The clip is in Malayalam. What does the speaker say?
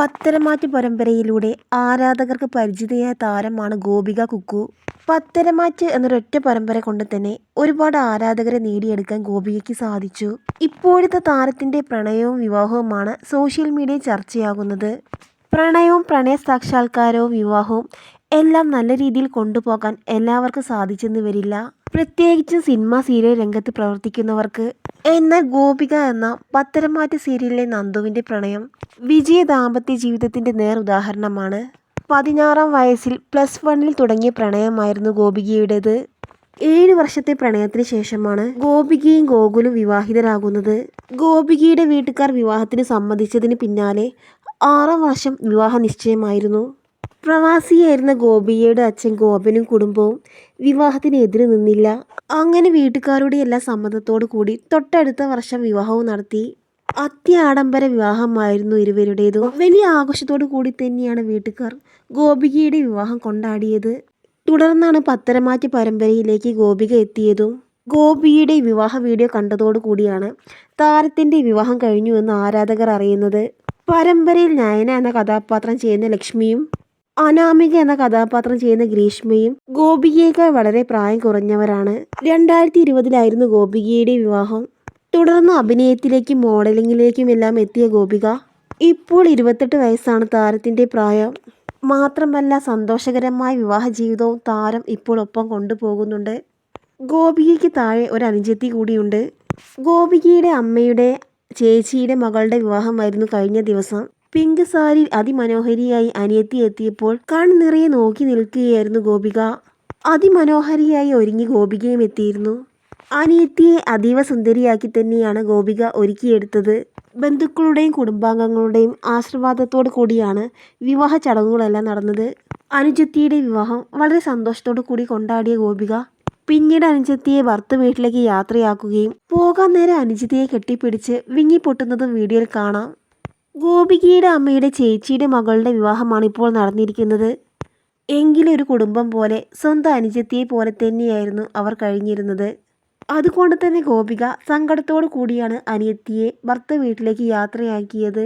പത്തരമാറ്റ് പരമ്പരയിലൂടെ ആരാധകർക്ക് പരിചിതയായ താരമാണ് ഗോപിക കുക്കു. പത്തരമാറ്റ് എന്നൊരൊറ്റ പരമ്പര കൊണ്ട് തന്നെ ഒരുപാട് ആരാധകരെ നേടിയെടുക്കാൻ ഗോപികയ്ക്ക് സാധിച്ചു. ഇപ്പോഴത്തെ താരത്തിന്റെ പ്രണയവും വിവാഹവുമാണ് സോഷ്യൽ മീഡിയ ചർച്ചയാകുന്നത്. പ്രണയവും പ്രണയ സാക്ഷാത്കാരവും വിവാഹവും എല്ലാം നല്ല രീതിയിൽ കൊണ്ടുപോകാൻ എല്ലാവർക്കും സാധിച്ചെന്ന് വരില്ല. പ്രത്യേകിച്ചും സിനിമ സീരിയൽ രംഗത്ത് പ്രവർത്തിക്കുന്നവർക്ക്. എന്നാൽ ഗോപിക എന്ന പത്തരമാറ്റ സീരിയലിലെ നന്ദുവിന്റെ പ്രണയം വിജയ ദാമ്പത്യ ജീവിതത്തിന്റെ നേർ ഉദാഹരണമാണ്. പതിനാറാം വയസ്സിൽ പ്ലസ് വണ്ണിൽ തുടങ്ങിയ പ്രണയമായിരുന്നു ഗോപികയുടേത്. ഏഴ് വർഷത്തെ പ്രണയത്തിന് ശേഷമാണ് ഗോപികയും ഗോകുലും വിവാഹിതരാകുന്നത്. ഗോപികയുടെ വീട്ടുകാർ വിവാഹത്തിന് സമ്മതിച്ചതിന് പിന്നാലെ ആറാം വർഷം വിവാഹ നിശ്ചയമായിരുന്നു. പ്രവാസിയായിരുന്ന ഗോപിയയുടെ അച്ഛൻ ഗോപനും കുടുംബവും വിവാഹത്തിന് എതിര് നിന്നില്ല. അങ്ങനെ വീട്ടുകാരുടെ എല്ലാ സമ്മതത്തോടു കൂടി തൊട്ടടുത്ത വർഷം വിവാഹവും നടത്തി. അത്യാഡംബര വിവാഹമായിരുന്നു ഇരുവരുടേതും. വലിയ ആഘോഷത്തോടു കൂടി തന്നെയാണ് വീട്ടുകാർ ഗോപികയുടെ വിവാഹം കൊണ്ടാടിയത്. തുടർന്നാണ് പത്തരമാറ്റ് പരമ്പരയിലേക്ക് ഗോപിക എത്തിയതും. ഗോപിയുടെ വിവാഹ വീഡിയോ കണ്ടതോടു കൂടിയാണ് താരത്തിന്റെ വിവാഹം കഴിഞ്ഞു എന്ന് ആരാധകർ അറിയുന്നത്. പരമ്പരയിൽ നയന എന്ന കഥാപാത്രം ചെയ്യുന്ന ലക്ഷ്മിയും അനാമിക എന്ന കഥാപാത്രം ചെയ്യുന്ന ഗ്രീഷ്മയും ഗോപികയേക്കാൾ വളരെ പ്രായം കുറഞ്ഞവരാണ്. രണ്ടായിരത്തി ഇരുപതിലായിരുന്നു ഗോപികയുടെ വിവാഹം. തുടർന്ന് അഭിനയത്തിലേക്കും മോഡലിങ്ങിലേക്കും മോഡലിംഗിലേക്കുമെല്ലാം എത്തിയ ഗോപിക ഇപ്പോൾ ഇരുപത്തെട്ട് വയസ്സാണ് താരത്തിന്റെ പ്രായം. മാത്രമല്ല സന്തോഷകരമായ വിവാഹ ജീവിതവും താരം ഇപ്പോൾ ഒപ്പം കൊണ്ടുപോകുന്നുണ്ട്. ഗോപികയ്ക്ക് താഴെ ഒരു അനുജത്തി കൂടിയുണ്ട്. ഗോപികയുടെ അമ്മയുടെ ചേച്ചിയുടെ മകളുടെ വിവാഹമായിരുന്നു കഴിഞ്ഞ ദിവസം. പിങ്ക് സാരി അതിമനോഹരിയായി അനിയത്തി എത്തിയപ്പോൾ കൺനിറയെ നോക്കി നിൽക്കുകയായിരുന്നു ഗോപിക. അതിമനോഹരിയായി ഒരുങ്ങി ഗോപികയും എത്തിയിരുന്നു. അനിയത്തിയെ അതീവ സുന്ദരിയാക്കി തന്നെയാണ് ഗോപിക ഒരുക്കിയെടുത്തത്. ബന്ധുക്കളുടെയും കുടുംബാംഗങ്ങളുടെയും ആശീർവാദത്തോടു കൂടിയാണ് വിവാഹ ചടങ്ങുകളെല്ലാം നടന്നത്. അനുജത്തിയുടെ വിവാഹം വളരെ സന്തോഷത്തോടു കൂടി കൊണ്ടാടിയ ഗോപിക പിന്നീട് അനുജത്തിയെ ഭർതൃ വീട്ടിലേക്ക് യാത്രയാക്കുകയും പോകാൻ നേരം അനുജത്തിയെ കെട്ടിപ്പിടിച്ച് വിങ്ങിപ്പൊട്ടുന്നതും വീഡിയോയിൽ കാണാം. ഗോപികയുടെ അമ്മയുടെ ചേച്ചിയുടെ മകളുടെ വിവാഹമാണ് ഇപ്പോൾ നടന്നിരിക്കുന്നത്. എങ്കിലും ഒരു കുടുംബം പോലെ സ്വന്തം അനുജത്തിയെ പോലെ തന്നെയായിരുന്നു അവർ കഴിഞ്ഞിരുന്നത്. അതുകൊണ്ട് തന്നെ ഗോപിക സങ്കടത്തോടു കൂടിയാണ് അനിയത്തിയെ ഭർത്ത വീട്ടിലേക്ക് യാത്രയാക്കിയത്.